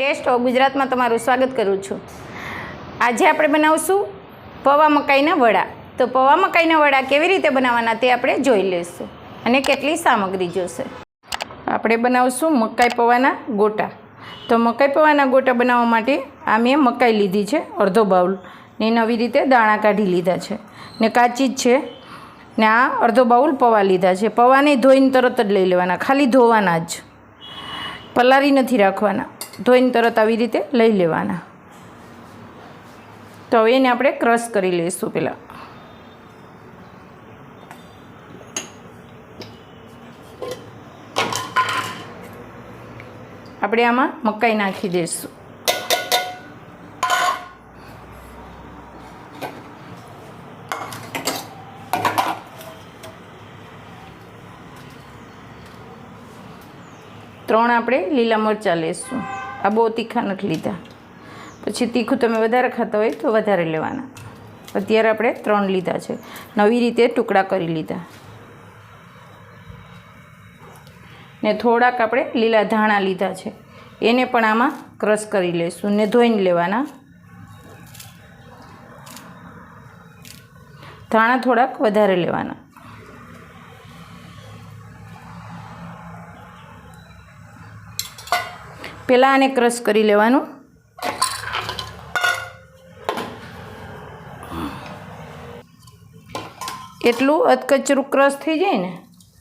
Test of ગુજરાતમાં તમારું સ્વાગત કરું છું. આજે આપણે બનાવશું પૌવા મકાઈના વડા. તો પૌવા મકાઈના વડા કેવી રીતે બનાવવાના તે આપણે જોઈ લઈશું અને કેટલી સામગ્રી જોશે. આપણે બનાવશું મકાઈ પૌવાના ગોટા. તો મકાઈ પૌવાના ગોટા બનાવવા માટે આ મેં મકાઈ લીધી છે, અડધો બાઉલ. ને નવી રીતે દાણા કાઢી લીધા છે. ને કાચી જ છે. ને આ અડધો બાઉલ પૌવા લીધા છે. પૌવાને ધોઈને તરત જ લઈ લેવાના, ખાલી ધોવાના જ. પલારી નથી રાખવાના. ધોઈને તરત આવી રીતે લઈ લેવાના. તો હવે એને આપણે ક્રશ કરી લઈશું પહેલાં આપણે આમાં મકાઈ નાખી દઈશું. ત્રણ આપણે લીલા મરચાં લઈશું. આ બહુ તીખા નથી લીધા. પછી તીખું તમે વધારે ખાતા હોય તો વધારે લેવાના. અત્યારે આપણે ત્રણ લીધા છે. નવી રીતે ટુકડા કરી લીધા. ને થોડાક આપણે લીલા ધાણા લીધા છે. એને પણ આમાં ક્રશ કરી લઈશું ને ધોઈને લેવાના. ધાણા થોડાક વધારે લેવાના. પહેલાં આને ક્રશ કરી લેવાનું. એટલું અધકચરું ક્રશ થઈ જાય ને,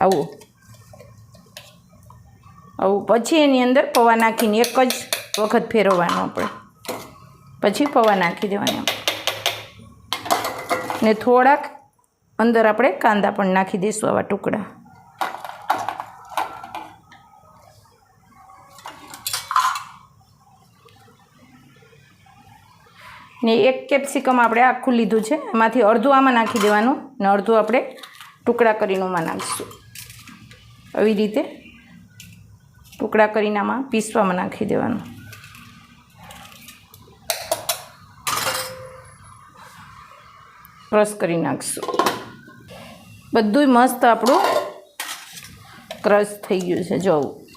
આવું. આવું પછી એની અંદર પૌવા નાખીને એક જ વખત ફેરવવાનું આપણે. પછી પૌવા નાખી દેવાના. ને થોડાક અંદર આપણે કાંદા પણ નાખી દઈશું આવા ટુકડા. ને એક કેપ્સિકમ આપણે આખું લીધું છે. એમાંથી અડધું આમાં નાખી દેવાનું ને અડધું આપણે ટુકડા કરીને આમાં નાખીશું. આવી રીતે ટુકડા કરીને આમાં પીસવામાં નાખી દેવાનું. ક્રશ કરી નાખીશું. બધુંય મસ્ત આપણું ક્રશ થઈ ગયું છે. જોવું.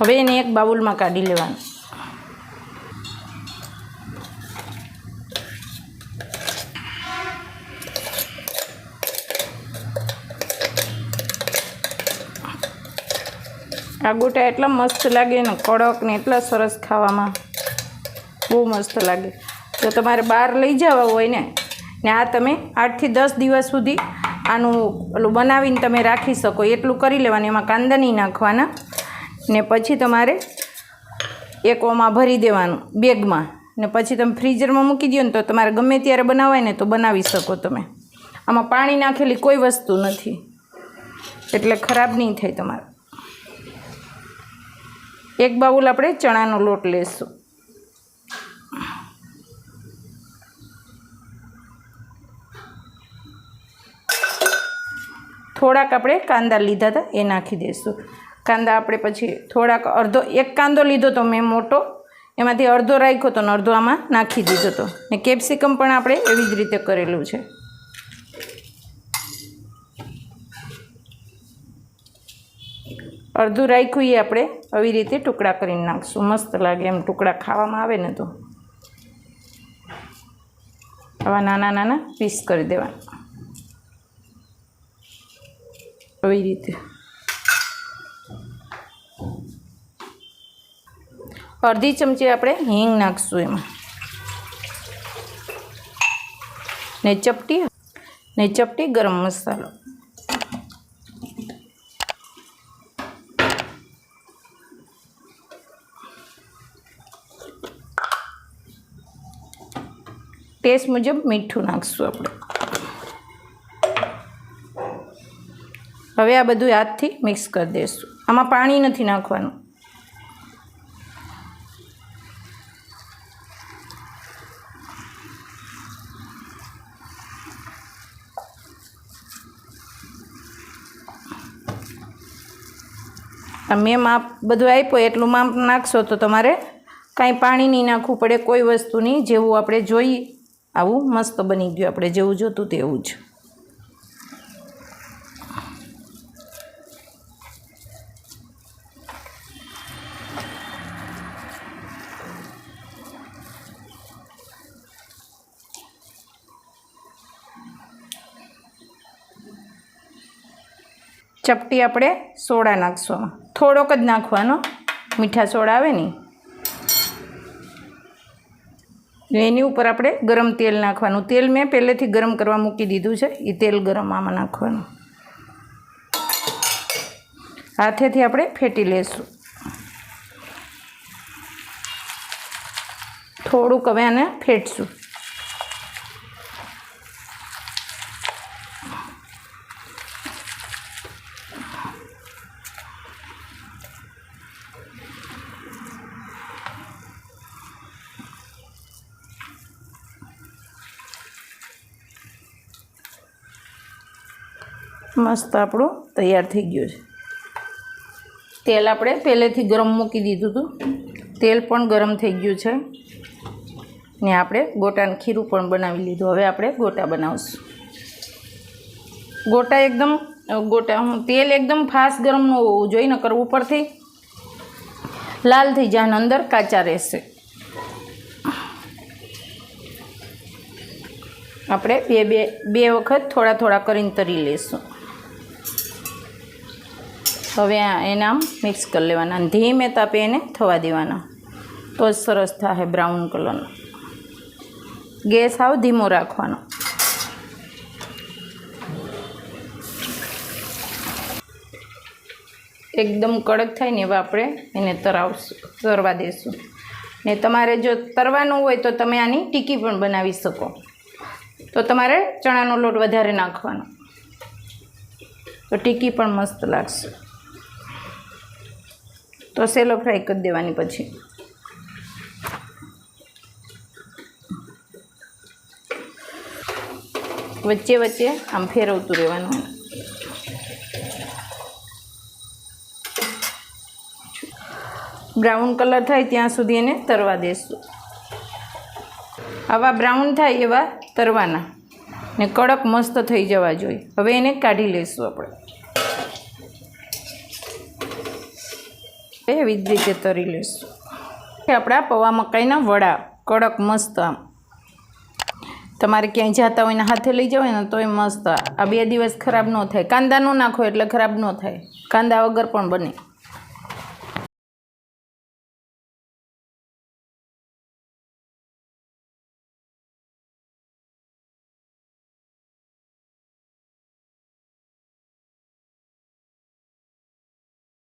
હવે એને એક બાઉલમાં કાઢી લેવાનું. આ ગોટા એટલા મસ્ત લાગે ને કડક ને એટલા સરસ ખાવામાં. બહુ મસ્ત લાગે. તો તમારે બહાર લઈ જવા હોય ને ને આ તમે આઠથી દસ દિવસ સુધી આનું ઓલું બનાવીને તમે રાખી શકો. એટલું કરી લેવાનું, એમાં કાંદા નહીં નાખવાના. ને પછી તમારે એક ઓમાં ભરી દેવાનું, બેગમાં. ને પછી તમે ફ્રીઝરમાં મૂકી દો ને તો તમારે ગમે ત્યારે બનાવાય ને તો બનાવી શકો તમે. આમાં પાણી નાખેલી કોઈ વસ્તુ નથી. એટલે ખરાબ નહીં થાય તમારે. એક બાઉલ આપણે ચણાનો લોટ લેશું. થોડાક આપણે કાંદા લીધા હતા, એ નાખી દઈશું કાંદા આપણે પછી થોડાક અડધો, એક કાંદો લીધો તો મેં મોટો, એમાંથી અડધો રાખ્યો હતો ને અડધો આમાં નાખી દીધો હતો ને કેપ્સિકમ પણ આપણે એવી જ રીતે કરેલું છે. અડધું રાખ્યું એ આપણે આવી રીતે ટુકડા કરીને નાખશું. મસ્ત લાગે એમ ટુકડા ખાવામાં આવે ને તો. આવા નાના નાના પીસ કરી દેવાના. આવી રીતે. અડધી ચમચી આપણે હિંગ નાખશું એમાં. ને ચપટી ને ચપટી ગરમ મસાલો. ટેસ્ટ મુજબ મીઠું નાખશું આપણે. હવે આ બધું હાથથી મિક્સ કરી દઈશું. આમાં પાણી નથી નાખવાનું. મેં માપ બધું આપ્યું, એટલું માપ નાખશો તો તમારે કાંઈ પાણી નહીં નાખવું પડે, કોઈ વસ્તુની જેવું આપણે જોઈએ આવું મસ્ત બની ગયું, આપણે જેવું જોતું તેવું જ. ચપટી આપણે સોડા નાખશું. થોડોક જ નાખવાનો. મીઠા સોડા આવે ને. એની ઉપર આપણે ગરમ તેલ નાખવાનું. તેલ મેં પહેલેથી ગરમ કરવા મૂકી દીધું છે. એ તેલ ગરમ આમાં નાખવાનું. હાથેથી આપણે ફેટી લેશું. થોડુંક હવે આને ફેટશું. મસ્ત આપણું તૈયાર થઈ ગયું છે. તેલ આપણે પહેલેથી ગરમ મૂકી દીધું હતું. તેલ પણ ગરમ થઈ ગયું છે. ને આપણે ગોટાનું ખીરું પણ બનાવી લીધું. હવે આપણે ગોટા બનાવશું. ગોટા એકદમ ગોટા તેલ એકદમ ફાસ્ટ ગરમ ન હોવું જોઈએ, નકર ઉપરથી લાલ થઈ જાય અંદર કાચા રહેશે. આપણે બે બે બે વખત થોડા થોડા કરીને તરી લઈશું. હવે એને આમ મિક્સ કરી લેવાના. ધીમે તાપે એને થવા દેવાના. તો જ સરસ થાય બ્રાઉન કલરનો ગેસ આવ ધીમો રાખવાનો. એકદમ કડક થાય ને એવા આપણે એને તરાવશું, તરવા દઈશું ને તમારે જો તરવાનું હોય તો તમે આની ટીકી પણ બનાવી શકો. તો તમારે ચણાનો લોટ વધારે નાખવાનો. તો ટીકી પણ મસ્ત લાગશે. તો સેલો ફ્રાય કરી દેવાની પછી. વચ્ચે વચ્ચે આમ ફેરવતું રહેવાનું. બ્રાઉન કલર થાય ત્યાં સુધી એને તરવા દેશું. આવા બ્રાઉન થાય એવા તરવાના. ને કડક મસ્ત થઈ જવા જોઈએ. હવે એને કાઢી લઈશું આપણે. એવી જ રીતે તરી લઈશું. આપણા પૌવા મકાઈના વડા, કડક, મસ્ત આમ. તમારે ક્યાંય જતા હોય ને હાથે લઈ જવાય ને તોય મસ્ત. આ બે દિવસ ખરાબ ન થાય. કાંદા ન નાખો એટલે ખરાબ ન થાય. કાંદા વગર પણ બને.